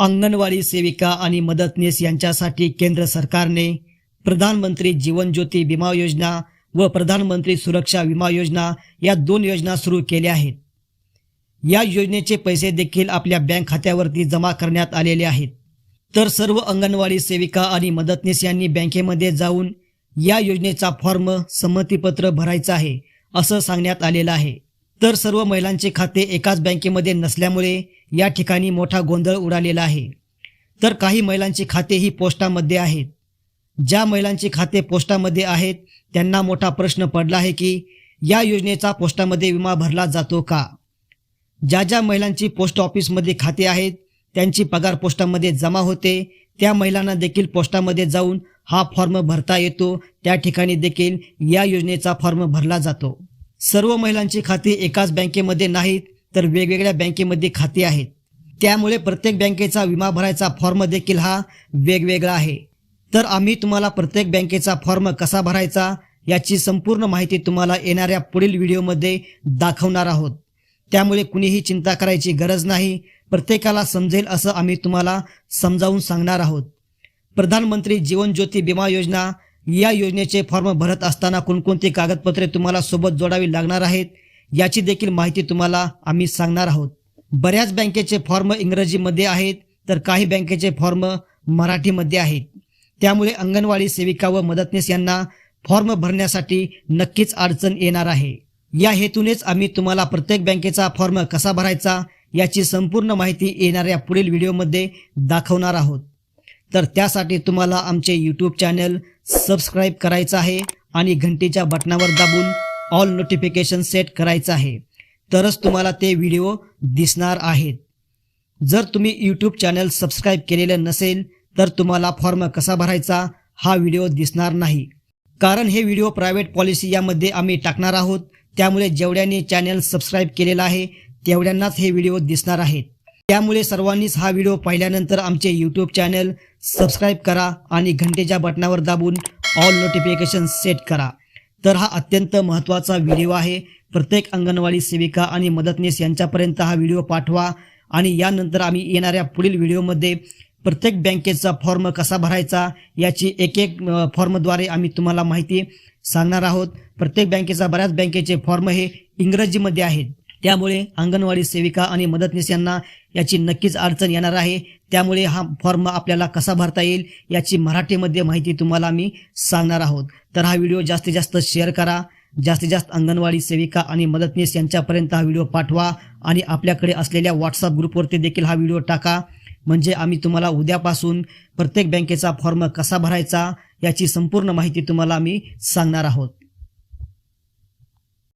अंगणवाडी सेविका आणि मदतनीस यांच्यासाठी केंद्र सरकारने प्रधानमंत्री जीवन ज्योती विमा योजना व प्रधानमंत्री सुरक्षा विमा योजना या दोन योजना सुरू केल्या आहेत. या योजनेचे पैसे देखील आपल्या बँक खात्यावरती जमा करण्यात आलेले आहेत. तर सर्व अंगणवाडी सेविका आणि मदतनीस यांनी बँकेमध्ये जाऊन या योजनेचा फॉर्म संमतीपत्र भरायचं आहे असं सांगण्यात आलेलं आहे. तर सर्व महिलांचे खाते एकाच बँकेमध्ये नसल्यामुळे या ठिकाणी मोठा गोंधळ उडालेला आहे. तर काही महिलांची खातेही पोस्टामध्ये आहेत. ज्या महिलांची खाते पोस्टामध्ये आहेत त्यांना मोठा प्रश्न पडला आहे की या योजनेचा पोस्टामध्ये विमा भरला जातो का? ज्या ज्या महिलांची पोस्ट ऑफिसमध्ये खाते आहेत त्यांची पगार पोस्टामध्ये जमा होते त्या महिलांना देखील पोस्टामध्ये जाऊन हा फॉर्म भरता येतो. त्या ठिकाणी देखील या योजनेचा फॉर्म भरला जातो. सर्व महिलांची खाती एकाच बँकेमध्ये नाहीत. तर वेगवेगळ्या बँकेमध्ये खाती आहेत. त्यामुळे प्रत्येक बँकेचा विमा भरायचा फॉर्म देखील हा वेगवेगळा आहे. तर आम्ही तुम्हाला प्रत्येक बँकेचा फॉर्म कसा भरायचा याची संपूर्ण माहिती तुम्हाला येणाऱ्या पुढील व्हिडिओमध्ये दाखवणार आहोत. त्यामुळे कुणीही चिंता करायची गरज नाही. प्रत्येकाला समजेल असं आम्ही तुम्हाला समजावून सांगणार आहोत. प्रधानमंत्री जीवन ज्योती विमा योजना या योजनेचे फॉर्म भरत असताना कोणकोणती कागदपत्रे तुम्हाला सोबत जोडावी लागणार आहेत? याची देखील माहिती तुम्हाला आम्ही सांगणार आहोत. बऱ्याच बँकेचे फॉर्म इंग्रजीमध्ये आहेत तर काही बँकेचे फॉर्म मराठीमध्ये आहेत. त्यामुळे अंगणवाडी सेविका व मदतनीस यांना फॉर्म भरण्यासाठी नक्कीच अडचण येणार आहे. या हेतूनेच आम्ही तुम्हाला प्रत्येक बँकेचा फॉर्म कसा भरायचा याची संपूर्ण माहिती येणाऱ्या पुढील व्हिडिओमध्ये दाखवणार आहोत. तर त्यासाठी तुम्हाला आमचे यूट्यूब चॅनल सबस्क्राईब करायचं आहे आणि घंटीच्या बटनावर दाबून ऑल नोटिफिकेशन सेट करायचं आहे. तरच तुम्हाला ते व्हिडिओ दिसणार आहेत. जर तुम्ही यूट्यूब चॅनल सबस्क्राईब केलेलं नसेल तर तुम्हाला फॉर्म कसा भरायचा हा व्हिडिओ दिसणार नाही. कारण हे व्हिडिओ प्रायव्हेट पॉलिसी यामध्ये आम्ही टाकणार आहोत. त्यामुळे जेवढ्यांनी चॅनल सबस्क्राईब केलेलं आहे तेवढ्यांनाच हे व्हिडिओ दिसणार आहेत. त्यामुळे सर्वांनीच हा व्हिडिओ पाहिल्यानंतर आमचे यूट्यूब चॅनल सबस्क्राईब करा आणि घंटेच्या बटनावर दाबून ऑल नोटिफिकेशन सेट करा. तर हा अत्यंत महत्त्वाचा व्हिडिओ आहे. प्रत्येक अंगणवाडी सेविका आणि मदतनीस यांच्यापर्यंत हा व्हिडिओ पाठवा आणि यानंतर आम्ही येणाऱ्या पुढील व्हिडिओमध्ये प्रत्येक बँकेचा फॉर्म कसा भरायचा याची एक एक फॉर्मद्वारे आम्ही तुम्हाला माहिती सांगणार आहोत. प्रत्येक बँकेचा बऱ्याच बँकेचे फॉर्म हे इंग्रजीमध्ये आहेत. त्यामुळे अंगणवाडी सेविका आणि मदतनीस यांना याची नक्कीच अडचण येणार आहे. त्यामुळे हा फॉर्म आपल्याला कसा भरता येईल याची मराठीमध्ये माहिती तुम्हाला मी सांगणार आहोत. तर हा व्हिडिओ जास्तीत जास्त शेअर करा. जास्तीत जास्त अंगणवाडी सेविका आणि मदतनीस यांच्यापर्यंत हा व्हिडिओ पाठवा आणि आपल्याकडे असलेल्या व्हॉट्सअप ग्रुपवरती देखील हा व्हिडिओ टाका. म्हणजे आम्ही तुम्हाला उद्यापासून प्रत्येक बँकेचा फॉर्म कसा भरायचा याची संपूर्ण माहिती तुम्हाला आम्ही सांगणार आहोत.